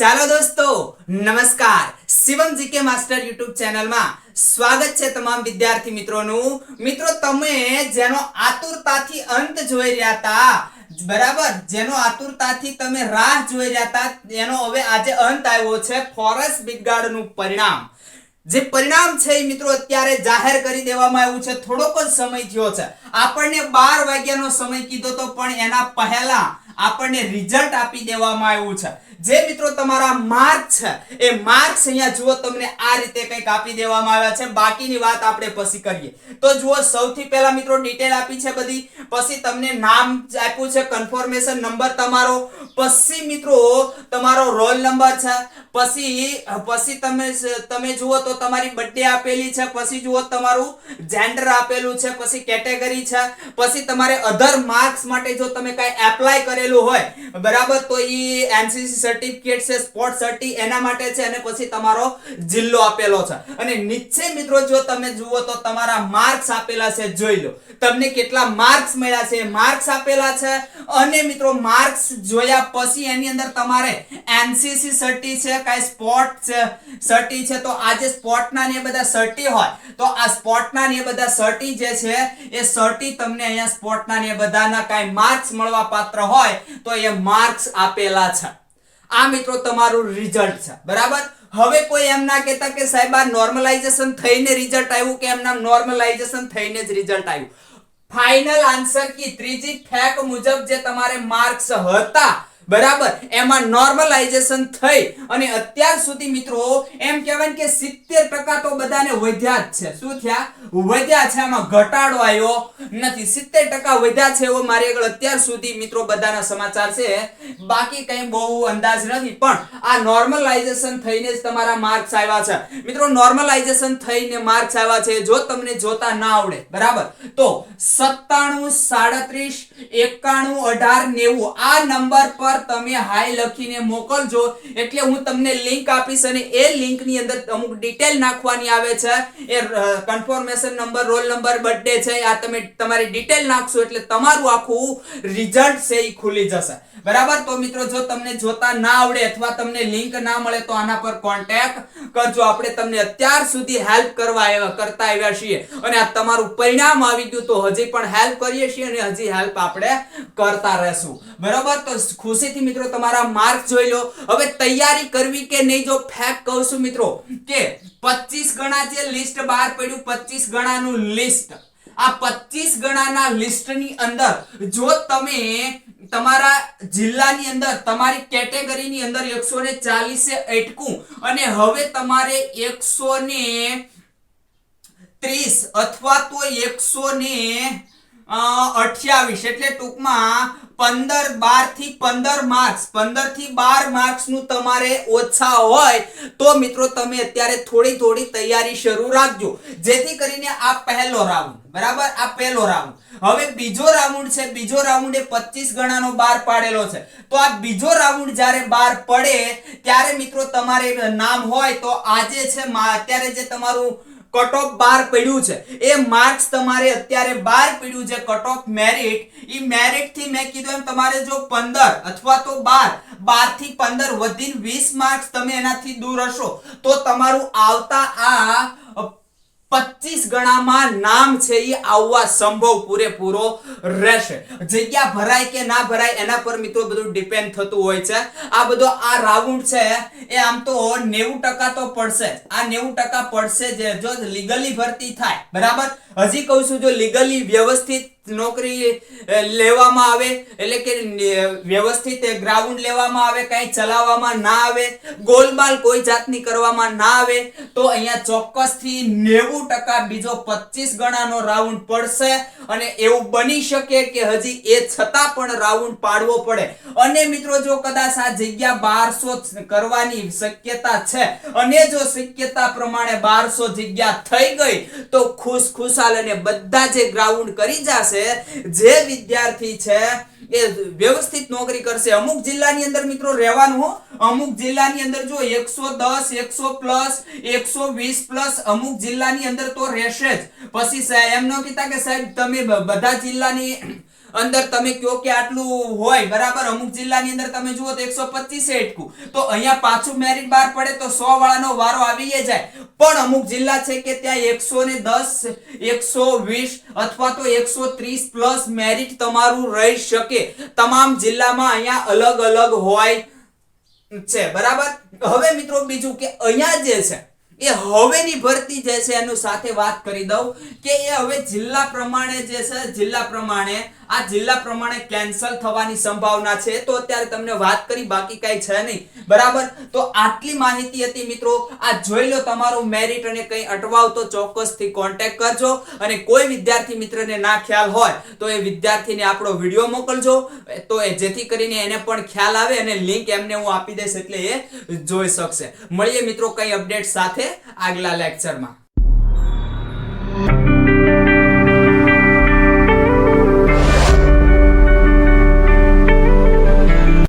ચાલો દોસ્તો, નમસ્કાર. શિવમ જીકે માસ્ટર યુટ્યુબ ચેનલમાં સ્વાગત છે તમામ વિદ્યાર્થી મિત્રોનું. મિત્રો, તમે જેનો આતુરતાથી અંત જોઈ રહ્યા હતા, બરાબર? જેનો આતુરતાથી તમે રાહ જોઈ રહ્યા હતા, એનો હવે આજે અંત આવ્યો છે ફોરેસ્ટ બિગાડનું પરિણામ. જે પરિણામ છે એ મિત્રો અત્યારે જાહેર કરી દેવામાં આવ્યું છે. થોડોક જ સમય થયો છે. આપણને બાર વાગ્યાનો સમય કીધો તો પણ એના પહેલા આપણને રિઝલ્ટ આપી દેવામાં આવ્યું છે. જે મિત્રો તમારા માર્ક છે, એ માર્ક્સ અહીંયા જુઓ તમને આ રીતે કંઈક આપી દેવામાં આવ્યા છે. બાકીની વાત આપણે પછી કરીએ. તો જુઓ, સૌથી પહેલા મિત્રો ડિટેલ આપી છે બધી. પછી તમને નામ આપ્યું છે કન્ફર્મેશન નંબર તમારો. પછી મિત્રો તમારો રોલ નંબર છે. પછી પછી તમે તમે જુઓ તો તમારી બર્થડે આપેલી છે. પછી જુઓ તમારું જેન્ડર આપેલું છે. પછી કેટેગરી છે. પછી તમારે અધર માર્ક્સ માટે જો તમે કાંઈ એપ્લાય કરેલું હોય. બરાબર? તો ઈ એનસીસી સર્ટિફિકેટ છે સ્પોર્ટ સર્ટી એના માટે છે અને પછી તમારો જિલ્લો આપેલો છે. અને નીચે મિત્રો જો તમે જુઓ તો તમારા માર્ક્સ આપેલા છે, જોઈ લો. તમને કેટલા માર્ક્સ મળ્યા છે? માર્ક્સ આપેલા છે. અને મિત્રો માર્ક્સ જોયા પછી એની અંદર તમારે એનસીસી સર્ટી છે, કાંઈ સ્પોર્ટ છે સર્ટી છે, તો આ જે સ્પોર્ટના ને એ બધા સર્ટી હોય, તો આ સ્પોર્ટના ને એ બધા સર્ટી જે છે, એ સર્ટી તમને અહીંયા સ્પોર્ટના ને એ બધાના કાંઈ માર્ક્સ મળવા પાત્ર હોય તો એ માર્ક્સ આપેલા છે. આ મિત્રો તમારું રિઝલ્ટ છે. બરાબર? હવે કોઈ એમ ના કહેતા કે સાહેબ, આ નોર્મલાઇઝેશન થઈને રિઝલ્ટ આવ્યું કે એમના નોર્મલાઇઝેશન થઈને જ રિઝલ્ટ આવ્યું? ફાઇનલ આન્સર કી ત્રીજી ફેક મુજબ જે તમારે માર્ક્સ હતા બરાબર. એમાં નોર્મલાઇઝેશન થઈ અને અત્યાર સુધી મિત્રો એમ કહેવાય કે 70% તો બધાને વધ્યા જ છે. શું થયા? વધ્યા છે. આમાં ઘટાડો આવ્યો નથી. 70% વધ્યા છે એવો મારી આગળ અત્યાર સુધી મિત્રો બધાના સમાચાર છે. બાકી કંઈ બહુ અંદાજ નથી, પણ આ નોર્મલાઇઝેશન થઈને જ તમારા માર્ક્સ આવ્યા છે. મિત્રો નોર્મલાઇઝેશન થઈને માર્ક્સ આવ્યા છે જો તમને જોતા ના આવડે. બરાબર? તો 97 37 91 18 90 આ નંબર પર તમે હાય લખીને મોકલજો. એટલે હું તમને લિંક આપીશ અને એ લિંકની અંદર અમુક ડિટેલ નાખવાની આવે છે. એ confirmation number roll number birthday છે, આ તમે તમારી ડિટેલ નાખશો એટલે તમારું આખું રિઝલ્ટ છે એ ખુલી જશે. બરાબર? તો મિત્રો, જો તમને જોતા ના આવડે અથવા તમને લિંક ના મળે તો આના પર કોન્ટેક્ટ કરજો. આપણે તમને અત્યાર સુધી હેલ્પ કરવા કરતા આવ્યા છીએ. અને આ તમારું પરિણામ આવી ગયું તો હજી પણ હેલ્પ કરીએ છીએ અને હજી હેલ્પ આપણે કરતા રહેશું. બરાબર? તો ખુશીથી મિત્રો તમારા માર્ક જોઈ લો. હવે તૈયારી કરવી કે નહીં જો ફેક કહું છું મિત્રો કે 25 ગણા જે લિસ્ટ બહાર પડ્યું 25 ગણાનું લિસ્ટ આ 25 ગણાના લિસ્ટની અંદર જો તમે તમારા જિલ્લાની અંદર, તમારી કેટેગરીની અંદર 140 એ અટકું અને હવે તમારે 130 અથવા તો 100 અઠ્યાવીસ એટલે ટૂંકમાં પંદર બારથી પંદર માર્ક્સ પંદરથી બાર માર્ક્સનું તમારે ઓછા હોય તો મિત્રો તમે અત્યારે થોડી થોડી તૈયારી શરૂ રાખજો. જેથી કરીને આ પહેલો રાઉન્ડ બરાબર? આ પહેલો રાઉન્ડ હવે બીજો રાઉન્ડ છે, બીજો રાઉન્ડ એ 25 ગણાનો બાર પાડેલો છે. તો આ બીજો રાઉન્ડ જ્યારે બાર પડે, ત્યારે મિત્રો તમારે નામ હોય તો આજે છે અત્યારે જે તમારું કટ ઓફ બાર પડ્યું છે. એ માર્ક્સ તમારે અત્યારે બાર પડ્યું છે કટ ઓફ મેરિટ એ મેરિટથી મેં કીધું એમ તમારે જો 15 અથવા તો બાર બારથી 15 વધીને વીસ માર્ક્સ તમે એનાથી દૂર હશો. તો તમારું આવતા આ 25 ગણામાં નામ છે એ આવવા સંભવ પૂરેપૂરો રહેશે. જગ્યા ભરાય કે ના ભરાય એના પર મિત્રો બધું ડિપેન્ડ થતું હોય છે. આ બધો આ રાઉન્ડ છે એ આમ તો 90% તો પડશે. આ 90% પડશે જે જો લીગલી ભરતી થાય. બરાબર? હજી કહું છું, જો લીગલી વ્યવસ્થિત નોકરી લેવામાં આવે, એટલે કે વ્યવસ્થિત ગ્રાઉન્ડ લેવામાં આવે, કઈ ચલાવવામાં ના આવે ગોલબાલ કોઈ જાતની કરવામાં ના આવે, તો અહીંયા ચોક્કસથી નેવું ટકા બીજો પચીસ ગણાનો રાઉન્ડ પડશે અને એવું બની શકે કે હજી એ છતાં પણ રાઉન્ડ પાડવો પડે. અને મિત્રો, જો કદાચ આ જગ્યા બારસો કરવાની શક્યતા છે, અને જો શક્યતા પ્રમાણે બારસો જગ્યા થઈ ગઈ, તો ખુશ ખુશાલ અને બધા જે ગ્રાઉન્ડ કરી જશે જે વિદ્યાર્થી છે, એ વ્યવસ્થિત નોકરી કરશે. અમુક જિલ્લાની અંદર મિત્રો રહેવાનું અમુક જિલ્લાની અંદર જો 110 100 પ્લસ 120 પ્લસ અમુક જિલ્લાની અંદર તો રહેશે જ. પછી એમ ન કીધા કે સાહેબ, તમે બધા જિલ્લાની અંદર તમે કયો કે આટલું હોય, બરાબર? અમુક જિલ્લાની અંદર તમે જુઓ તો એકસો પચીસ એટકું તો અહીંયા પાછું મેરિટ બહાર પડે તો સો વાળાનો વારો આવી જાય. પણ અમુક જિલ્લા છે કે ત્યાં એકસો ને દસ, એકસો વીસ અથવા તો એકસો ત્રીસ પ્લસ મેરિટ તમારું રહી શકે. તમામ જિલ્લામાં અહીંયા અલગ અલગ હોય છે, બરાબર? હવે મિત્રો બીજું કે અહીંયા જે છે, એ હવેની ભરતી જે છે એનું સાથે વાત કરી દઉં કે એ હવે જિલ્લા પ્રમાણે જે છે, જિલ્લા પ્રમાણે આ જિલ્લા પ્રમાણે કેન્સલ થવાની સંભાવના છે, તો અત્યારે તમને વાત કરી, બાકી કઈ છે નહીં. બરાબર? તો આટલી માહિતી હતી મિત્રો. આ જોઈ લો તમારું મેરિટ અને કંઈ અટવાવ, તો ચોક્કસથી કોન્ટેક્ટ કરજો. અને કોઈ વિદ્યાર્થી મિત્રને ના ખ્યાલ હોય, તો એ વિદ્યાર્થીને આપણો વીડિયો મોકલજો. તો એ જેથી કરીને એને પણ ખ્યાલ આવે અને લિંક એમને હું આપી દઈશ એટલે એ જોઈ શકશે. મળીએ મિત્રો કઈ અપડેટ સાથે આગલા લેક્ચરમાં